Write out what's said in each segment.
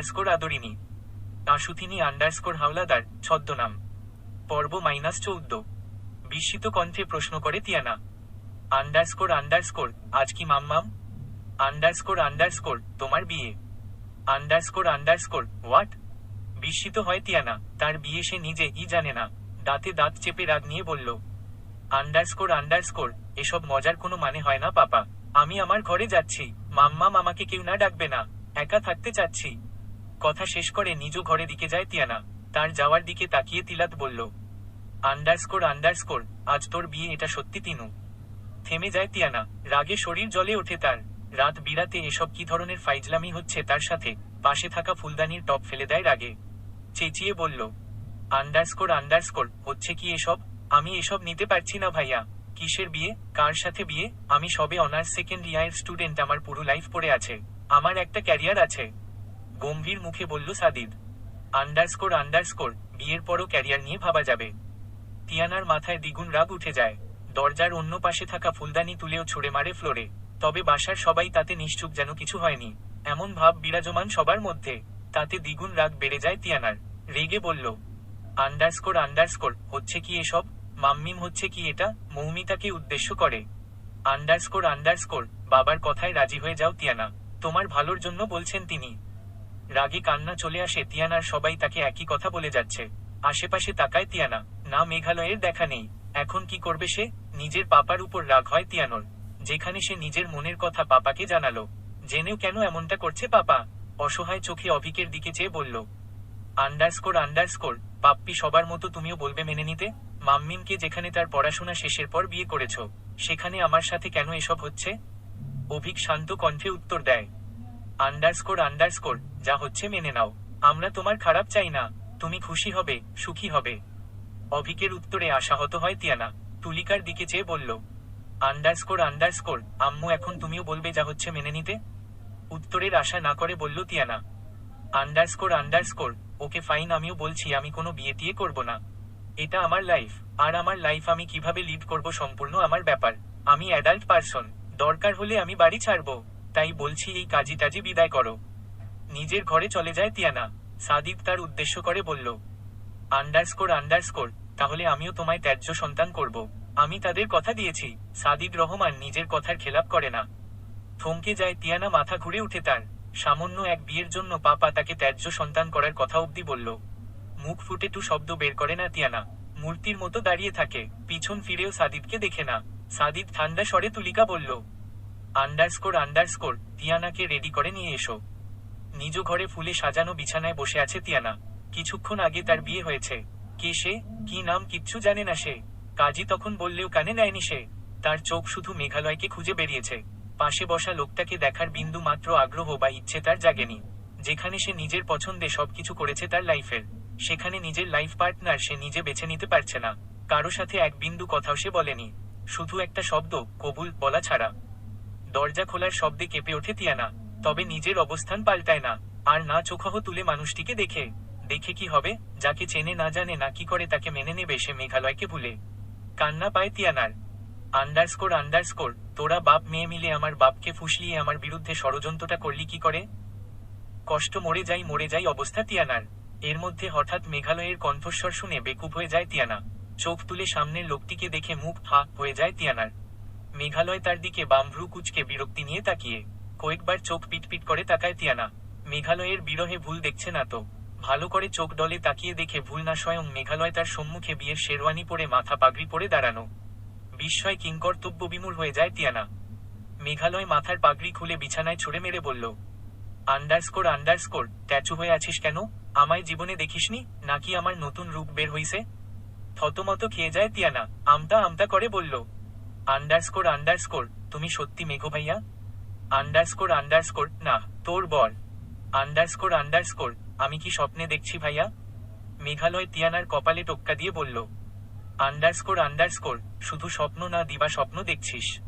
Underscore Adorini Ashuthini underscore Howlader, ছদ্মনাম। পর্ব minus চৌদ্দ। বিস্মিত কণ্ঠে প্রশ্ন করে তিয়ানা। আন্ডারস্কোর আন্ডারস্কোর আজ কি মাম্মাম আন্ডারস্কোর আন্ডারস্কোর তোমার বিয়ে। আন্ডারস্কোর আন্ডারস্কোর হোয়াট বিস্মিত হয় তিয়ানা। তার বিয়ে সে নিজে ই জানে না। দাঁতে দাঁত চেপে রাগ নিয়ে বলল আন্ডারস্কোর আন্ডারস্কোর এসব মজার কোনো মানে হয় না, পাপা। আমি আমার ঘরে যাচ্ছি। মাম্মাম আমাকে কেউ না ডাকবে না। একা থাকতে চাচ্ছি। কথা শেষ করে নিজ ঘরে দিকে যায় তিয়ানা। তার যাওয়ার দিকে তাকিয়ে তিলাত বলল, আন্ডারস্কোর আন্ডারস্কোর, আজ তোর বিয়ে, এটা সত্যি তিনু। থেমে যায় তিয়ানা। রাগে শরীর জলে ওঠে তার। রাত বিরাতে এসব কি ধরনের ফাইজলামি হচ্ছে তার সাথে? পাশে থাকা ফুলদানির টপ ফেলে দেয় রাগে। চেঁচিয়ে বলল, আন্ডারস্কোর আন্ডারস্কোর, হচ্ছে কি এসব? আমি এসব নিতে পারছি না ভাইয়া। কিসের বিয়ে? কার সাথে বিয়ে? আমি সবে অনার্স সেকেন্ড ইয়ারের স্টুডেন্ট, আমার পুরো লাইফ পড়ে আছে। আমার একটা ক্যারিয়ার আছে। গম্ভীর মুখে বলল, সাদিদ আন্ডারস্কোর আন্ডারস্কোর বিয়ের পরও ক্যারিয়ার নিয়ে ভাবা যাবে। টিয়ানার মাথায় দ্বিগুণ রাগ উঠে যায়। দরজার অন্য পাশে থাকা ফুলদানি তুলেও ছুড়ে মারে ফ্লোরে। তবে বাসার সবাই তাতে নিশ্চুপ যেন কিছু হয়নি। এমন ভাব বিরাজমান সবার মধ্যে। তাতে দ্বিগুণ রাগ বেড়ে যায় তিয়ানার। রেগে বলল আন্ডারস্কোর আন্ডারস্কোর হচ্ছে কি এসব? মাম্মিম হচ্ছে কি এটা? মৌমিতাকে উদ্দেশ্য করে। আন্ডারস্কোর আন্ডারস্কোর বাবার কথায় রাজি হয়ে যাও তিয়ানা। তোমার ভালোর জন্য বলছেন তিনি। রাগে কান্না চলে আসে, তিয়ানার সবাই তাকে একই কথা বলে যাচ্ছে। আশেপাশে তাকায় তিয়ানা। না মেঘালয়ের দেখা নেই। এখন কি করবে সে? নিজের পাপার উপর রাগ হয় তিয়ানোর। যেখানে সে নিজের মনের কথা পাপাকে জানালো। জেনেও কেন এমনটা করছে পাপা? অসহায় চোখে অভিকের দিকে চেয়ে বলল, আন্ডারস্কোর আন্ডারস্কোর, পাপ্পি সবার মতো তুমিও বলবে মেনে নিতে? মাম্মিমকে যেখানে তার পড়াশোনা শেষের পর বিয়ে করেছ, সেখানে আমার সাথে কেন এসব হচ্ছে? অভিক শান্ত কণ্ঠে উত্তর দেয় আন্ডারস্কোর আন্ডারস্কোর যা হচ্ছে মেনে নাও। আমরা তোমার খারাপ চাই না। তুমি খুশি হবে, সুখী হবে। অভিকের উত্তরে আশাহত হয় তিয়ানা। তুলিকার দিকে চেয়ে বলল আন্ডারস্কোর আন্ডারস্কোর আম্মু এখন তুমিও বলবে যা হচ্ছে মেনে নিতে? উত্তরের আশা না করে বলল Tiana underscore underscore okay fine আমিও বলছি, আমি কোনো বিয়ে টিয়ে করব না। এটা আমার লাইফ আর আমার লাইফ আমি কীভাবে লিড করব সম্পূর্ণ আমার ব্যাপার। আমি অ্যাডাল্ট পারসন দরকার হলে আমি বাড়ি ছাড়বো। তাই বলছি, এই কাজী টাজি বিদায় করো। নিজের ঘরে চলে যায় তিয়ানা। সাদিক তার উদ্দেশ্য করে বলল, আন্ডারস্কোর আন্ডারস্কোর, তাহলে আমিও তোমায় ত্যায্য সন্তান করব। আমি তাদের কথা দিয়েছি। সাদিদ রহমান নিজের কথার খেলাপ করে না। থমকে যায় তিয়ানা মাথা ঘুরে উঠে তার। সামান্য এক বিয়ের জন্য পাপা তাকে ত্যায্য সন্তান করার কথা অবধি বলল। মুখ ফুটে টু শব্দ বের করে না তিয়ানা। মূর্তির মতো দাঁড়িয়ে থাকে। পিছন ফিরেও সাদিদকে দেখে না। সাদিদ ঠান্ডা স্বরে তুলিকা বলল আন্ডারস্কোর আন্ডারস্কোর, তিয়ানাকে রেডি করে নিয়ে এসো। নিজ ঘরে ফুলে সাজানো বিছানায় বসে আছে তিয়ানা। কিছুক্ষণ আগে তার বিয়ে হয়েছে। কে সে? কি নাম? কিচ্ছু জানে না সে। কাজী তখন বললেও কানে নেয়নি সে। তার চোখ শুধু মেঘালয়কে খুঁজে বেরিয়েছে। পাশে বসা লোকটাকে দেখার বিন্দু মাত্র আগ্রহ বা ইচ্ছে তার জাগেনি। যেখানে সে নিজের পছন্দে সবকিছু করেছে তার লাইফের। সেখানে নিজের লাইফ পার্টনার সে নিজে বেছে নিতে পারছে না। কারও সাথে এক বিন্দু কথাও সে বলেনি। শুধু একটা শব্দ, কবুল বলা ছাড়া। দরজা খোলার শব্দে কেঁপে ওঠে তিয়ানা। তবে নিজের অবস্থান পাল্টায় না। আর না চোখাহ তুলে মানুষটিকে দেখে। দেখে কি হবে? যাকে চেনে না জানে না কি করে তাকে মেনে নেবে সে মেঘালয়কে ভুলে। কান্না পায় তিয়ানার। আন্ডারস্কোর আন্ডারস্কোর, তোরা বাপ মেয়ে মিলে আমার বাপকে ফুসলিয়ে আমার বিরুদ্ধে ষড়যন্ত্রটা করলি কি করে? কষ্ট মরে যাই মরে যাই অবস্থা তিয়ানার। এর মধ্যে হঠাৎ মেঘালয়ের কণ্ঠস্বর শুনে বেকুব হয়ে যায় তিয়ানা। চোখ তুলে সামনের লোকটিকে দেখে মুখ হা হয়ে যায় তিয়ানার। মেঘালয় তার দিকে বামভ্রু কুচকে বিরক্তি নিয়ে তাকিয়ে। কয়েকবার চোখ পিটপিট করে তাকায় তিয়ানা। মেঘালয়ের বিরহে ভুল দেখছে না তো। ভালো করে চোখ ডলে তাকিয়ে দেখে ভুল না স্বয়ং মেঘালয় তার সম্মুখে বিয়ের শেরওয়ানি পরে মাথা পাগড়ি পরে দাঁড়ানো। বিস্ময় কিংকর্তব্য বিমূল হয়ে যায় তিয়ানা। মেঘালয় মাথার পাগড়ি খুলে বিছানায় ছুড়ে মেরে বলল, আন্ডারস্কোর আন্ডারস্কোর, ট্যাচু হয়ে আছিস কেন? আমায় জীবনে দেখিসনি? নাকি আমার নতুন রূপ বের হইছে? থতমত খেয়ে যায় তিয়ানা। আমতা আমতা করে বলল আন্ডারস্কোর আন্ডারস্কোর তুমি সত্যি মেঘো ভাইয়া? আন্ডারস্কোর আন্ডারস্কোর না, তোর বর আন্ডারস্কোর আন্ডারস্কোর আমি কি স্বপ্নে দেখছি ভাইয়া? মেঘালয় তিয়ানার কপালে টোক্কা দিয়ে বলল আন্ডারস্কোর আন্ডারস্কোর শুধু স্বপ্ন না, দিবা স্বপ্ন দেখছিস।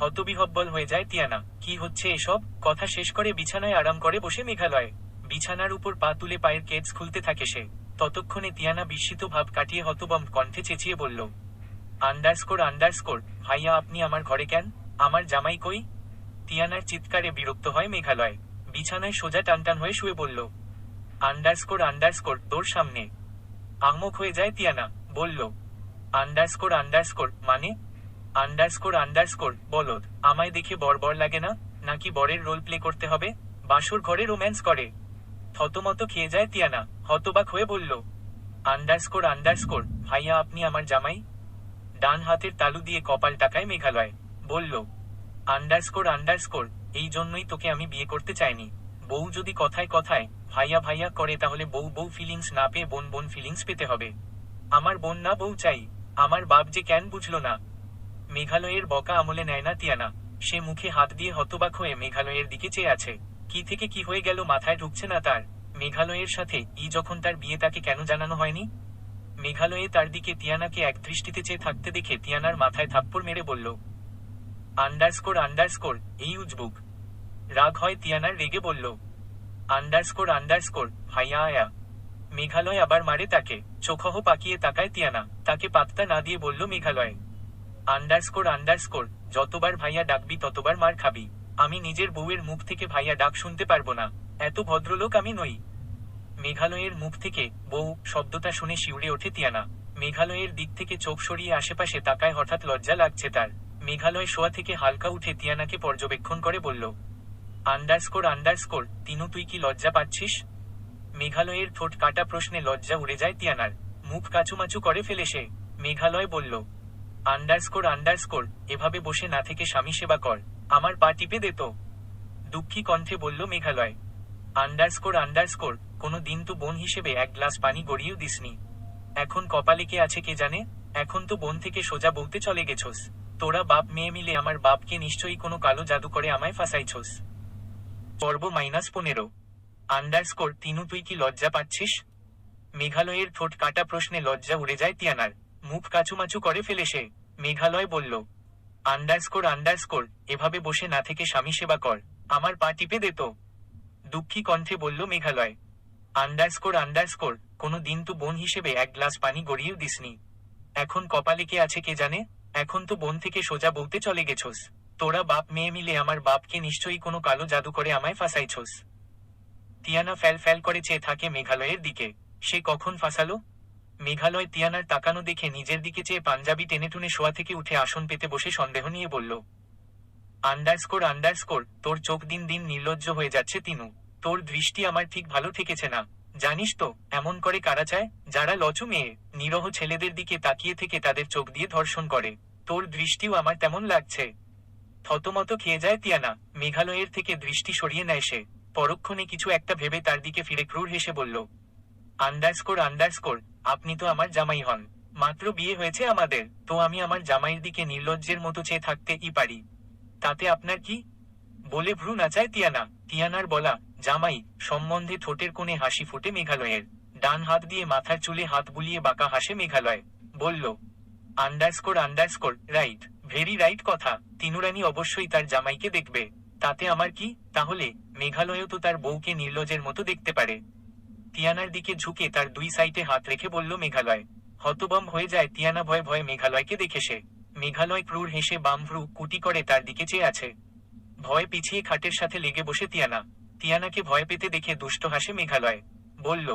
হতবিহব্বল হয়ে যায় তিয়ানা, কি হচ্ছে এসব? কথা শেষ করে বিছানায় আরাম করে বসে মেঘালয়। বিছানার উপর পা তুলে পায়ের কেটস খুলতে থাকে সে। ততক্ষণে তিয়ানা বিস্মিত ভাব কাটিয়ে হতবম কণ্ঠে চেঁচিয়ে বলল আন্ডারস্কোর আন্ডারস্কোর ভাইয়া আপনি আমার ঘরে কেন? আমার জামাই কই? তিয়ানার চিৎকারে বিরক্ত হয় মেঘালয়। বিছানায় সোজা টানটান হয়ে শুয়ে বলল আন্ডারস্কোর আন্ডারস্কোর তোর সামনে। আহমক হয়ে যায় তিয়ানা, বলল আন্ডারস্কোর আন্ডারস্কোর মানে? আন্ডারস্কোর আন্ডারস্কোর বলদ, আমায় দেখে বর বর লাগে না? নাকি বরের রোল প্লে করতে হবে? বাসর ঘরে রোম্যান্স করে। থতমত খেয়ে যায় তিয়ানা, হতবাক হয়ে বলল আন্ডারস্কোর আন্ডারস্কোর ভাইয়া আপনি আমার জামাই? ডান হাতের তালু দিয়ে কপাল টাকায় মেঘালয়। বলল, আন্ডারস্কোর আন্ডারস্কোর, এই জন্যই তোকে আমি বিয়ে করতে চাইনি। বউ যদি কথায় কথায় ভাইয়া ভাইয়া করে তাহলে বউ বউ ফিলিংস না পেয়ে বোন বোন ফিলিংস পেতে হবে। আমার বোন না বউ চাই, আমার বাপ যে কেন বুঝলো না? মেঘালয়ের বকা আমলে নেয় না তিয়ানা। সে মুখে হাত দিয়ে হতবাক হয়ে মেঘালয়ের দিকে চেয়ে আছে। কি থেকে কি হয়ে গেল মাথায় ঢুকছে না তার? মেঘালয়ের সাথে ই যখন তার বিয়ে তাকে কেন জানানো হয়নি? মেঘালয়ে তার দিকে তিয়ানাকে এক দৃষ্টিতে চেয়ে থাকতে দেখে তিয়ানার মাথায় থাপ্পড় মেরে বলল, আন্ডারস্কোর আন্ডারস্কোর, এই উজবুক। রাগ হয় তিয়ানার রেগে বলল, আন্ডারস্কোর আন্ডারস্কোর, ভাইয়া আয়া। মেঘালয় আবার মারে তাকে, চোখহ পাকিয়ে তাকায় তিয়ানা। তাকে পাত্তা না দিয়ে বলল মেঘালয়, আন্ডারস্কোর আন্ডারস্কোর, যতবার ভাইয়া ডাকবি ততবার মার খাবি। আমি নিজের বউয়ের মুখ থেকে ভাইয়া ডাক শুনতে পারব না। এত ভদ্রলোক আমি নই। মেঘালয়ের মুখ থেকে বউ শব্দটা শুনে শিউরে ওঠে তিয়ানা। মেঘালয়ের দিক থেকে চোখ সরিয়ে আশেপাশে তাকায় হঠাৎ লজ্জা লাগছে তার। মেঘালয় শোয়া থেকে হালকা উঠে তিয়ানাকে পর্যবেক্ষণ করে বলল, আন্ডারস্কোর আন্ডারস্কোর, তিনু, তুই কি লজ্জা পাচ্ছিস? মেঘালয়ের ঠোঁট কাটা প্রশ্নে লজ্জা উড়ে যায় তিয়ানার। মুখ কাচুমাচু করে ফেলে সে। মেঘালয় বলল, আন্ডারস্কোর আন্ডারস্কোর, এভাবে বসে না থেকে স্বামী সেবা কর, আমার পা টিপে দে তো। দুঃখী কণ্ঠে বলল মেঘালয়, আন্ডারস্কোর আন্ডারস্কোর কোনো দিন তো বোন হিসেবে এক গ্লাস পানি গড়িয়েও দিসনি। এখন কপালে কে আছে কে জানে? এখন তো বোন থেকে সোজা বলতে চলে গেছোস। তোরা বাপ মেয়ে মিলে আমার বাপকে নিশ্চয়ই কোনো কালো জাদু করে আমায় ফাঁসাইছোস। পর্ব মাইনাস পনেরো। আন্ডারস্কোর, তিনু, তুই কি লজ্জা পাচ্ছিস? মেঘালয়ের ঠোঁট কাটা প্রশ্নে লজ্জা উড়ে যায় তিয়ানার। মুখ কাচুমাচু করে ফেলে সে। মেঘালয় বলল, আন্ডারস্কোর আন্ডারস্কোর, এভাবে বসে না থেকে স্বামী সেবা কর। আমার পা টিপে দে তো। দুঃখী কণ্ঠে বলল মেঘালয় আন্ডারস্কোর আন্ডারস্কোর কোনো দিন তো বোন হিসেবে এক গ্লাস পানি গড়িয়েও দিসনি। এখন কপালে কে আছে কে জানে? এখন তো বোন থেকে সোজা বলতে চলে গেছোস। তোরা বাপ মেয়ে মিলে আমার বাপকে নিশ্চয়ই কোনো কালো জাদু করে আমায় ফাঁসাইছোস। তিয়ানা ফ্যাল ফ্যাল করে চেয়ে থাকে মেঘালয়ের দিকে। সে কখন ফাঁসালো? মেঘালয় তিয়ানার তাকানো দেখে নিজের দিকে চেয়ে পাঞ্জাবি টেনে টুনে শোয়া থেকে উঠে আসন পেতে বসে সন্দেহ নিয়ে বলল আন্ডারস্কোর আন্ডারস্কোর তোর চোখ দিন দিন নির্লজ্জ হয়ে যাচ্ছে, তিনু। তোর দৃষ্টি আমার ঠিক ভালো ঠেকেছে না। জানিস তো, এমন করে কারা চায়? যারা লচু মেয়ে, নিরহ ছেলেদের দিকে তাকিয়ে থেকে তাদের চোখ দিয়ে ধর্ষণ করে। তোর দৃষ্টিও আমার তেমন লাগছে। থতমত খেয়ে যায় তিয়ানা। মেঘালয়ের থেকে দৃষ্টি সরিয়ে নেয় সে। পরক্ষণে কিছু একটা ভেবে তার দিকে ফিরে ক্রুর হেসে বলল, আন্ডারস্কোর আন্ডারস্কোর, আপনি তো আমার জামাই হন। মাত্র বিয়ে হয়েছে আমাদের, তো আমি আমার জামাইয়ের দিকে নির্লজ্জের মতো চেয়ে থাকতে ই পারি। তাতে আপনার কি? বলে ভ্রু নাচায় তিয়ানা। তিয়ানার বলা জামাই, সম্বন্ধে ঠোঁটের কোণে হাসি ফুটে মেঘালয়ের। ডান হাত দিয়ে মাথার চুলে হাত বুলিয়ে বাঁকা হাসে মেঘালয়। বলল underscore underscore right very right কথা। তিনুরানি অবশ্যই তার জামাইকে দেখবে। তাতে আমার কি? তাহলে মেঘালয়ও তো তার বউকে নির্লজের মতো দেখতে পারে। তিয়ানার দিকে ঝুঁকে তার দুই সাইটে হাত রেখে বলল মেঘালয় হতবম হয়ে যায় তিয়ানা ভয়ে ভয়ে মেঘালয়কে দেখে সে। মেঘালয় ক্রুর হেসে বামভ্রু কুটি করে তার দিকে চেয়ে আছে। ভয় পিছিয়ে খাটের সাথে লেগে বসে তিয়ানা। তিয়ানাকে ভয় পেতে দেখে দুষ্ট হাসে মেঘালয়। বলল,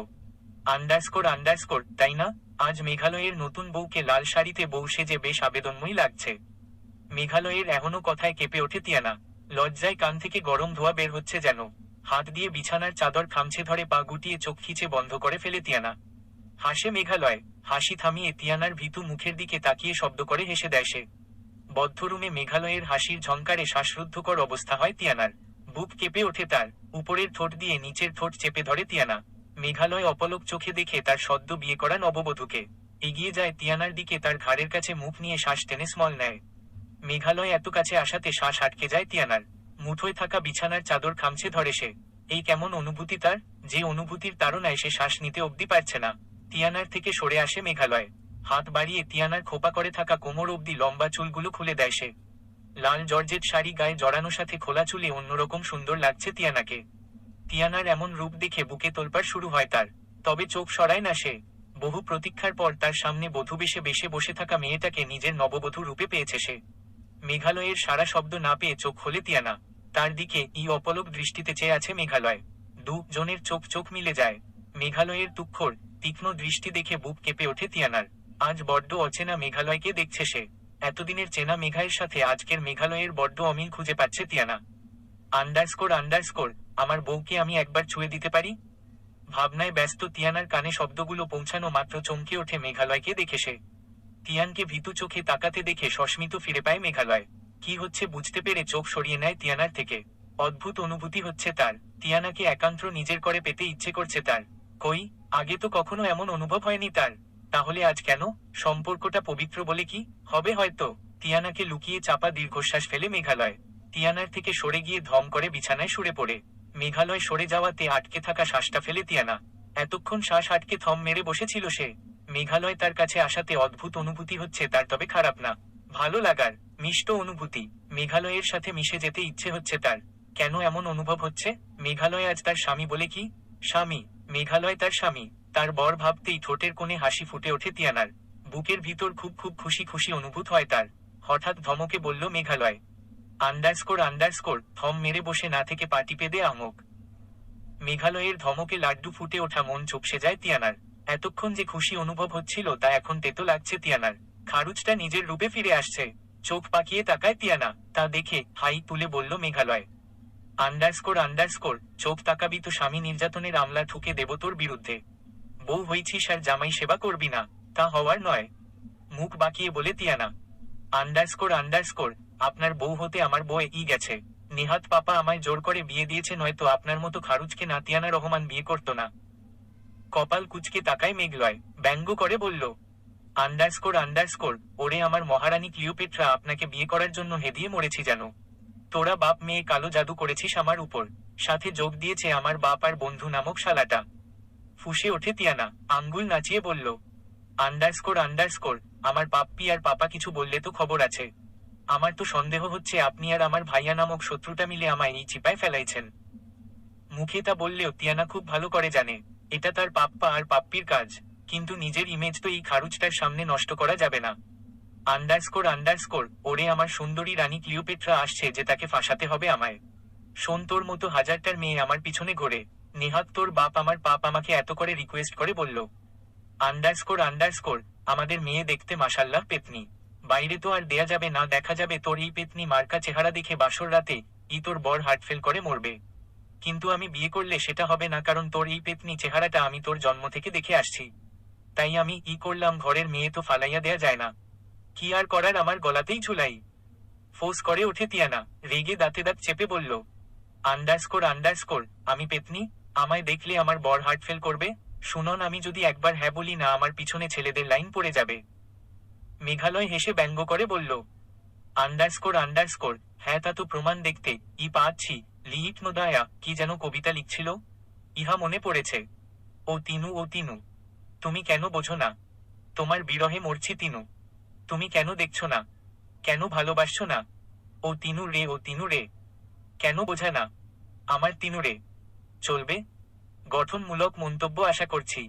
আন্ডারস্কোর আন্ডারস্কোর, তাই না? আজ মেঘালয়ের নতুন বউকে লাল শাড়িতে বউ সেজে বেশ আবেদনময়ী লাগছে। মেঘালয়ের এখনও কথায় কেঁপে ওঠে তিয়ানা লজ্জায় কান থেকে গরম ধোয়া বের হচ্ছে যেন। হাত দিয়ে বিছানার চাদর খামছে ধরে পা গুটিয়ে চোখ খিচে বন্ধ করে ফেলে তিয়ানা হাসে মেঘালয়। হাসি থামিয়ে তিয়ানার ভীতু মুখের দিকে তাকিয়ে শব্দ করে হেসে দেয় সে। বদ্ধরুমে মেঘালয়ের হাসির ঝঙ্কারে শ্বাসরুদ্ধকর অবস্থা হয় তিয়ানার বুক কেঁপে ওঠে তার। উপরের ঠোঁট দিয়ে নিচের ঠোঁট চেপে ধরে তিয়ানা। মেঘালয় অপলক চোখে দেখে তার সদ্য বিয়ে করা নববধূকে। এগিয়ে যায় তিয়ানার দিকে, তার ঘাড়ের কাছে মুখ নিয়ে শ্বাস টেনে স্মল নেয়। মেঘালয় এত কাছে আসাতে শ্বাস আটকে যায় তিয়ানার। মুঠোয় থাকা বিছানার চাদর খামছে ধরে সে। এই কেমন অনুভূতি তার, যে অনুভূতির তাড়নায় সে শ্বাস নিতে অবধি পারছে না। তিয়ানার থেকে সরে আসে মেঘালয়। হাত বাড়িয়ে তিয়ানার খোপা করে থাকা কোমর অবধি লম্বা চুলগুলো খুলে দেয় সে। লাল জর্জেট শাড়ি গায়ে জড়ানো সাথে খোলা চুলে অন্যরকম সুন্দর লাগছে তিয়ানাকে। তিয়ানার এমন রূপ দেখে বুকে তোলপাড় শুরু হয় তার। তবে চোখ সরায় না সে। বহু প্রতীক্ষার পর তার সামনে বধূ বেশে বসে থাকা মেয়েটাকে নিজের নববধূ রূপে পেয়েছে সে। মেঘালয়ের সারা শব্দ না পেয়ে চোখ খোলে তিয়ানা। তার দিকে ই অপলক দৃষ্টিতে চেয়ে আছে মেঘালয়। দু জনের চোখ চোখ মিলে যায়। মেঘালয়ের তুক্ষর তীক্ষ্ণ দৃষ্টি দেখে বুক কেঁপে ওঠে তিয়ানার। আজ বড্ড অচেনা মেঘালয়কে দেখছে সে। এতদিনের চেনা মেঘায়ের সাথে আজকের মেঘালয়ের বড্ড অমিল খুঁজে পাচ্ছে তিয়ানা। আন্ডারস্কোর আন্ডারস্কোর আমার বউকে আমি একবার ছুঁয়ে দিতে পারি? ভাবনায় ব্যস্ত তিয়ানার কানে শব্দগুলো পৌঁছানো মাত্র চমকে ওঠে মেঘালয়কে দেখে সে। তিয়ানকে ভীতু চোখে তাকাতে দেখে সস্মিত ফিরে পায় মেঘালয়। কি হচ্ছে বুঝতে পেরে চোখ সরিয়ে নেয় তিয়ানার থেকে। অদ্ভুত অনুভূতি হচ্ছে তার। তিয়ানাকে একান্ত নিজের করে পেতে ইচ্ছে করছে তার। কই, আগে তো কখনো এমন অনুভব হয়নি তার। তাহলে আজ কেন? সম্পর্কটা পবিত্র বলে কি? হবে হয়তো। তিয়ানাকে লুকিয়ে চাপা দীর্ঘশ্বাস ফেলে মেঘালয়। তিয়ানার থেকে সরে গিয়ে ধম করে বিছানায় সরে পড়ে। মেঘালয় সরে যাওয়াতে আটকে থাকা শ্বাসটা ফেলে তিয়ানা এতক্ষণ শ্বাস আটকে থম মেরে বসেছিল সে। মেঘালয় তার কাছে আসাতে অদ্ভুত অনুভূতি হচ্ছে তার, তবে খারাপ না। ভালো লাগার, মিষ্ট অনুভূতি। মেঘালয়ের সাথে মিশে যেতে ইচ্ছে হচ্ছে তার। কেন এমন অনুভব হচ্ছে? মেঘালয় আজ তার স্বামী বলে কি? স্বামী। মেঘালয় তার স্বামী। তার বর ভাবতেই ঠোঁটের কোণে হাসি ফুটে ওঠে তিয়ানার। বুকের ভিতর খুব খুব খুশি খুশি অনুভূত হয় তার। হঠাৎ ধমকে বলল, মেঘালয়। Underscore underscore. থম মেরে বসে না থেকে পাটি টিপে দে আমক। মেঘালয়ের ধমকে লাড্ডু ফুটে ওঠা মন চুপসে যায় তিয়ানার। এতক্ষণ যে খুশি অনুভব হচ্ছিল, তা এখন তেতো লাগছে তিয়ানার। খারুচটা নিজের রূপে ফিরে আসছে। চোখ পাকিয়ে তাকায় তিয়ানা। তা দেখে হাই তুলে বলল, মেঘালয়। Underscore underscore. চোখ তাকাবি তো স্বামী নির্যাতনের আমলা ঠুকে দেব তোর বিরুদ্ধে। বউ হইছিস আর জামাই সেবা করবি না, তা হওয়ার নয়। মুখ বাঁকিয়ে বলে তিয়ানা, আন্ডারস্কোর আন্ডারস্কোর, আপনার বউ হতে আমার বউ ই গেছে। নেহাত পাপা আমায় জোর করে বিয়ে দিয়েছে, নয়তো আপনার মতো খারুজকে না তিয়ানা রহমান বিয়ে করতো না। কপাল কুচকে তাকায় মেঘলয়, ব্যঙ্গ করে বলল, আন্ডারস্কোর আন্ডারস্কোর, ওরে আমার মহারানী ক্লিওপেট্রা, আপনাকে বিয়ে করার জন্য হেদিয়ে মরেছি জানো তোরা বাপ মেয়ে কালো জাদু করেছিস আমার উপর, সাথে যোগ দিয়েছে আমার বাপ আর বন্ধু নামক শালাটা। ফুসে ওঠে তিয়ানা। আঙ্গুল নাচিয়ে বলল, আন্ডারস্কোর আন্ডারস্কোর, আমার পাপ্পি আর পাপা কিছু বললে তো খবর আছে। আমার তো সন্দেহ হচ্ছে আপনি আর আমার ভাইয়া নামক শত্রুটা মিলে আমায় এই চিপায় ফেলাইছেন। মুখে তা বললেও তিয়ানা খুব ভালো করে জানে, এটা তার পাপ্পা আর পাপ্পির কাজ, কিন্তু নিজের ইমেজ তো এই খারুচটার সামনে নষ্ট করা যাবে না। আন্ডারস্কোর আন্ডারস্কোর, ওরে আমার সুন্দরী রানী ক্লিওপেট্রা আসছে যে তাকে ফাঁসাতে হবে আমায়। শোন তোর মতো হাজারটার মেয়ে আমার পিছনে ঘোরে নেহাত তোর বাপ আমার পাপ আমাকে এত করে রিকোয়েস্ট করে বলল আন্ডারস্কোর আন্ডারস্কোর আমাদের মেয়ে দেখতে মাসাল্লাহ পেতনি। বাইরে তো আর দেয়া যাবে না, দেখা যাবে তোর এই পেতনি মার্কা চেহারা দেখে বাসর রাতে ই তোর বর হার্টফেল করে মরবে। কিন্তু আমি বিয়ে করলে সেটা হবে না, কারণ তোর এই পেতনি চেহারাটা আমি তোর জন্ম থেকে দেখে আসছি। তাই আমি ই করলাম, ঘরের মেয়ে তো ফালাইয়া দেয়া যায় না। কি আর করার আমার গলাতেই ঝুলাই। ফোস করে ওঠে তিয়ানা, রেগে দাঁতে দাঁত চেপে বলল আন্ডারস্কোর আন্ডারস্কোর আমি পেতনি আমায় দেখলে আমার বর হার্ট ফেল করবে। শুনন, আমি যদি একবার হ্যাঁ বলি না, আমার পিছনে ছেলেদের লাইন পড়ে যাবে। মেঘালয় হেসে ব্যঙ্গ করে বলল আন্ডারস্কোর আন্ডারস্কোর হ্যাঁ তা তো প্রমাণ দেখতে। ই পাচ্ছি। লিহিত নোদায়া কি যেন কবিতা লিখছিল। ইহা মনে পড়েছে। ও তিনু ও তিনু, তুমি কেন বোঝো না? তোমার বিরহে মরছি তিনু। তুমি কেন দেখছ না? কেন ভালোবাসছো না? ও তিনু রে, ও তিনু রে। কেন বোঝা না? আমার তিনু রে। চলবে। গঠনমূলক মন্তব্য আশা করছি।